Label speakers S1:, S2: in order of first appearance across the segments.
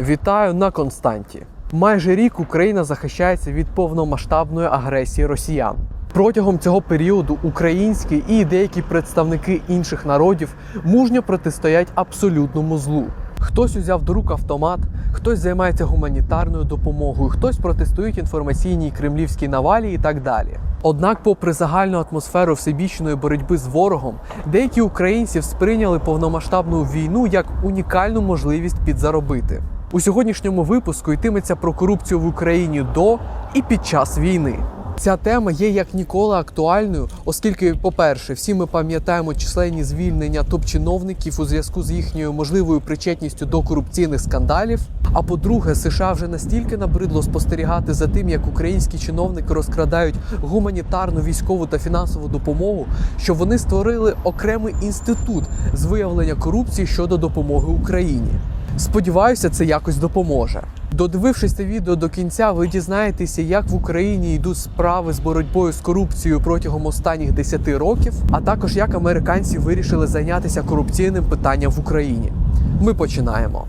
S1: Вітаю на Константі. Майже рік Україна захищається від повномасштабної агресії росіян. Протягом цього періоду українські і деякі представники інших народів мужньо протистоять абсолютному злу. Хтось узяв до рук автомат, хтось займається гуманітарною допомогою, хтось протестують інформаційній кремлівській навалі і так далі. Однак, попри загальну атмосферу всебічної боротьби з ворогом, деякі українці сприйняли повномасштабну війну як унікальну можливість підзаробити. У сьогоднішньому випуску йтиметься про корупцію в Україні до і під час війни. Ця тема є як ніколи актуальною, оскільки, по-перше, всі ми пам'ятаємо численні звільнення топ-чиновників у зв'язку з їхньою можливою причетністю до корупційних скандалів. А по-друге, США вже настільки набридло спостерігати за тим, як українські чиновники розкрадають гуманітарну, військову та фінансову допомогу, що вони створили окремий інститут з виявлення корупції щодо допомоги Україні. Сподіваюся, це якось допоможе. Додивившись це відео до кінця, ви дізнаєтеся, як в Україні йдуть справи з боротьбою з корупцією протягом останніх 10 років, а також як американці вирішили зайнятися корупційним питанням в Україні. Ми починаємо.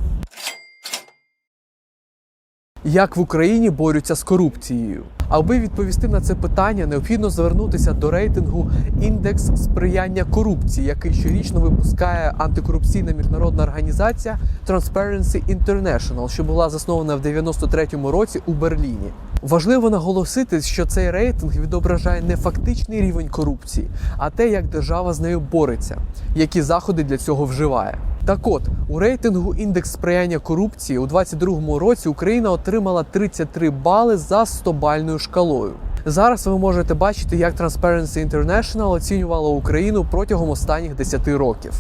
S1: Як в Україні борються з корупцією? Аби відповісти на це питання, необхідно звернутися до рейтингу індекс сприяння корупції, який щорічно випускає антикорупційна міжнародна організація Transparency International, що була заснована в 93-му році у Берліні. Важливо наголосити, що цей рейтинг відображає не фактичний рівень корупції, а те, як держава з нею бореться, які заходи для цього вживає. Так от, у рейтингу індекс сприяння корупції у 2022 році Україна отримала 33 бали за 100-бальною шкалою. Зараз ви можете бачити, як Transparency International оцінювала Україну протягом останніх 10 років.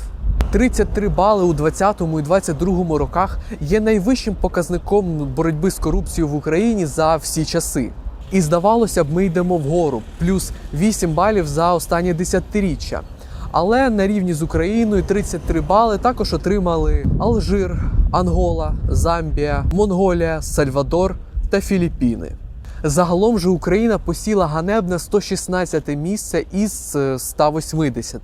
S1: 33 бали у 2020 і 2022 роках є найвищим показником боротьби з корупцією в Україні за всі часи. І здавалося б, ми йдемо вгору, плюс 8 балів за останнє десятиріччя. Але на рівні з Україною 33 бали також отримали Алжир, Ангола, Замбія, Монголія, Сальвадор та Філіппіни. Загалом же Україна посіла ганебне 116 місце із е, 180.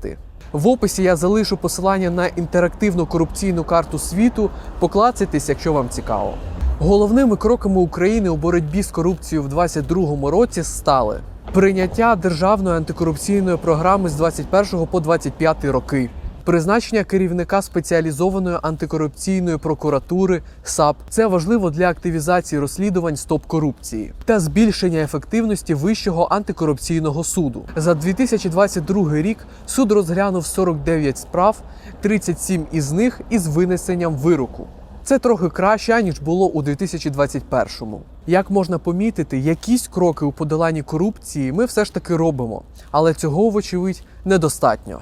S1: В описі я залишу посилання на інтерактивну корупційну карту світу. Поклацайтесь, якщо вам цікаво. Головними кроками України у боротьбі з корупцією в 2022 році стали прийняття державної антикорупційної програми з 21 по 25 роки. Призначення керівника спеціалізованої антикорупційної прокуратури САП це важливо для активізації розслідувань стоп корупції та збільшення ефективності Вищого антикорупційного суду. За 2022 рік суд розглянув 49 справ, 37 із них із винесенням вироку. Це трохи краще ніж було у 2021-му. Як можна помітити, якісь кроки у подоланні корупції ми все ж таки робимо, але цього, вочевидь, недостатньо.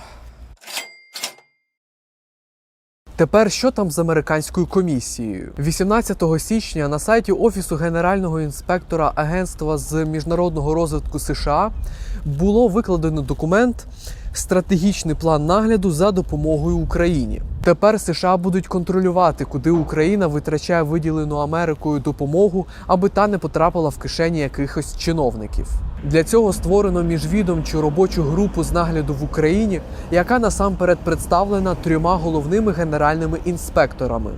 S1: Тепер що там з американською комісією? 18 січня на сайті Офісу генерального інспектора Агентства з міжнародного розвитку США було викладено документ Стратегічний план нагляду за допомогою Україні. Тепер США будуть контролювати, куди Україна витрачає виділену Америкою допомогу, аби та не потрапила в кишені якихось чиновників. Для цього створено міжвідомчу робочу групу з нагляду в Україні, яка насамперед представлена трьома головними генеральними інспекторами.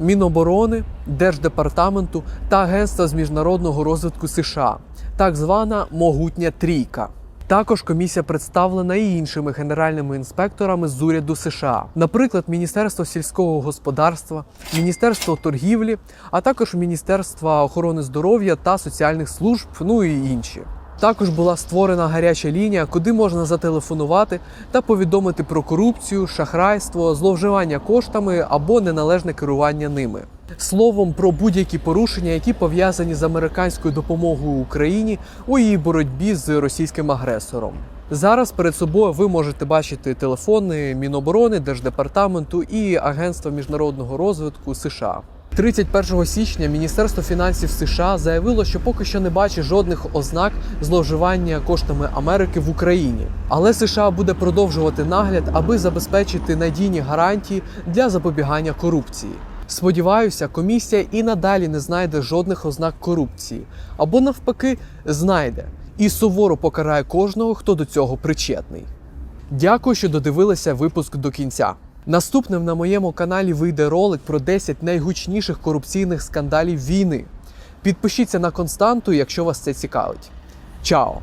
S1: Міноборони, Держдепартаменту та Агентства з міжнародного розвитку США, так звана могутня трійка. Також комісія представлена і іншими генеральними інспекторами з уряду США, наприклад, Міністерство сільського господарства, Міністерство торгівлі, а також Міністерство охорони здоров'я та соціальних служб, ну і інші. Також була створена гаряча лінія, куди можна зателефонувати та повідомити про корупцію, шахрайство, зловживання коштами або неналежне керування ними. Словом, про будь-які порушення, які пов'язані з американською допомогою Україні у її боротьбі з російським агресором. Зараз перед собою ви можете бачити телефони Міноборони, Держдепартаменту і Агентства міжнародного розвитку США. 31 січня Міністерство фінансів США заявило, що поки що не бачить жодних ознак зловживання коштами Америки в Україні. Але США буде продовжувати нагляд, аби забезпечити надійні гарантії для запобігання корупції. Сподіваюся, комісія і надалі не знайде жодних ознак корупції, або навпаки, знайде і суворо покарає кожного, хто до цього причетний. Дякую, що додивилися випуск до кінця. Наступним на моєму каналі вийде ролик про 10 найгучніших корупційних скандалів війни. Підпишіться на константу, якщо вас це цікавить. Чао!